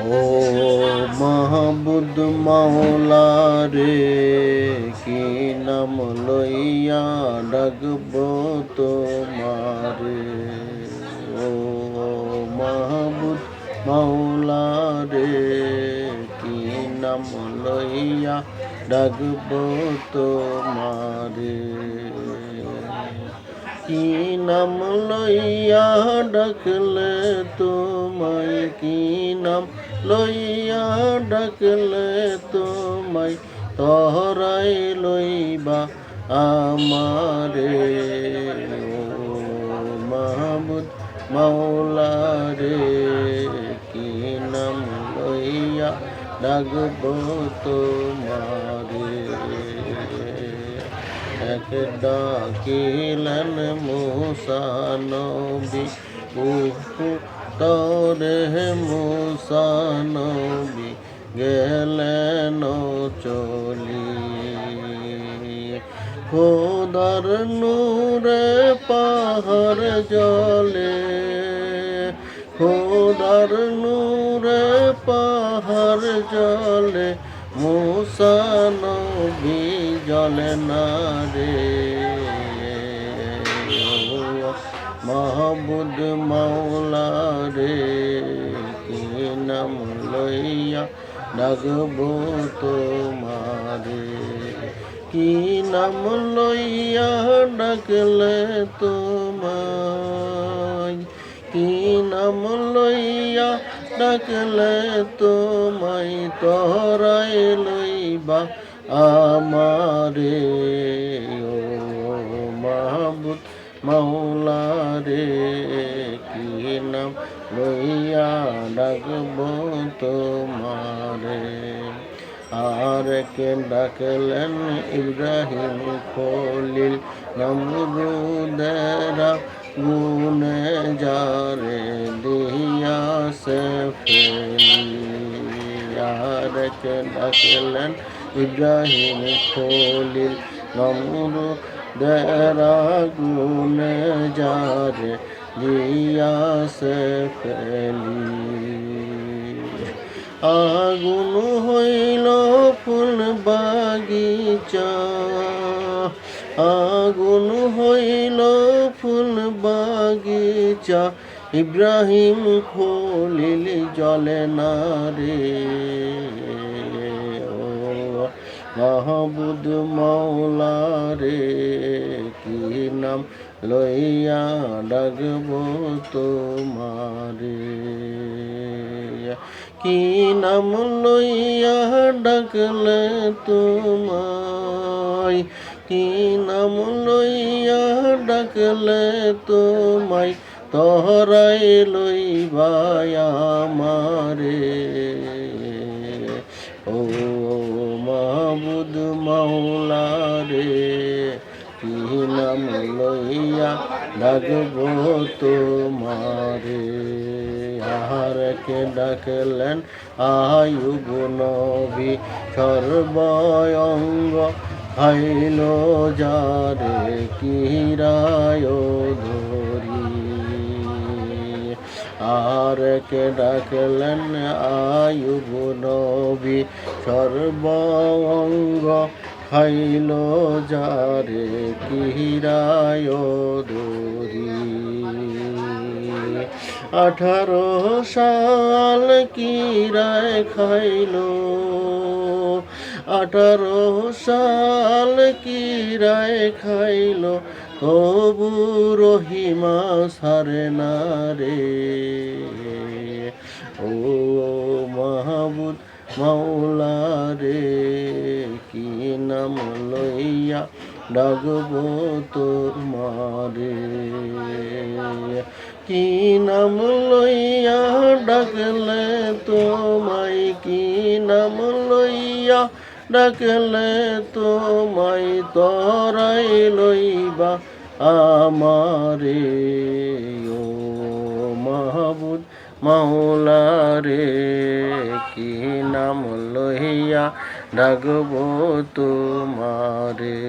ও মাহবুদ মাওলা রে কি নাম লইয়া ডাকব তোমারে? ও মাহবুদ মাওলা রে কি নাম লইয়া ডাকব তোমারে? কি নাম লইয়া ডাকলে তোমায়? কি নাম লইয়া ডাকলে তোমায়? তহরাই লইবা আমারে মাহবুদ মাওলা রে কি নাম লইয়া ডাকব তোমারে? এক ডাকিলেন মুসা নবী উহু তরে মুসা নবী গেলেন চলি। খোদার নূরে পাহাড় জলে, খোদার নূরে পাহাড় জলে মুসা নবী জলে না রে। মাহবুদ রে, কি নাম লইয়া ডাকব তোমারে? কি নাম লইয়া ডাকলে তোমায়? কি নাম লইয়া ডাকলে তোমায়? তহরাই লইবা আমারে, ও মাহবুদ মাওলা রে কি নাম লইয়া ডাকব তোমারে? আর কে ডাকলেন ইব্রাহিম খলিল নমরুদেরা গুনে যারে দিয়া সে ফেলি আর কে ডাকলেন ইব্রাহিম খলিল নমরুদেরা গুনে যারে দিয়া সে ফেলি আগুন হইল ফুল বাগিচা। আগুন হইল ফুল বাগিচা। ইব্রাহিম খলিল জলে না রে। মাহবুদ মাওলা রে কি নাম লইয়া ডাকব তোমারে? কি নাম লইয়া ডাকলে তোমায়? কি নাম লইয়া ডাকলে তোমায়? তহরাই লইবাই আমারে। ও মাহবুদ মাওলা রে কি নাম লইয়া ডাকব তোমারে? আহারকে ডাকলেন আয়ুব নবী, সর্বয়ঙ্গ হাইল যারে কিরায় ধরি আর কে ডাকলেন আয়ুব নবী সর্বঙ্গ খাইল যারে কিরায় দরি। আঠারো সাল কিরায় খাইল আঠারো সাল কিরায় খাইল? তবু রহিমা সারে না রে। ও মাহবুদ মাওলা রে, কি নাম লইয়া ডাকব তোর মারে কি নাম লইয়া ডাকলে তোমায় তরাই লইবা আমারে। ও মাহবুদ মাওলা রে কি নাম লইয়া ডাকব তোমারে?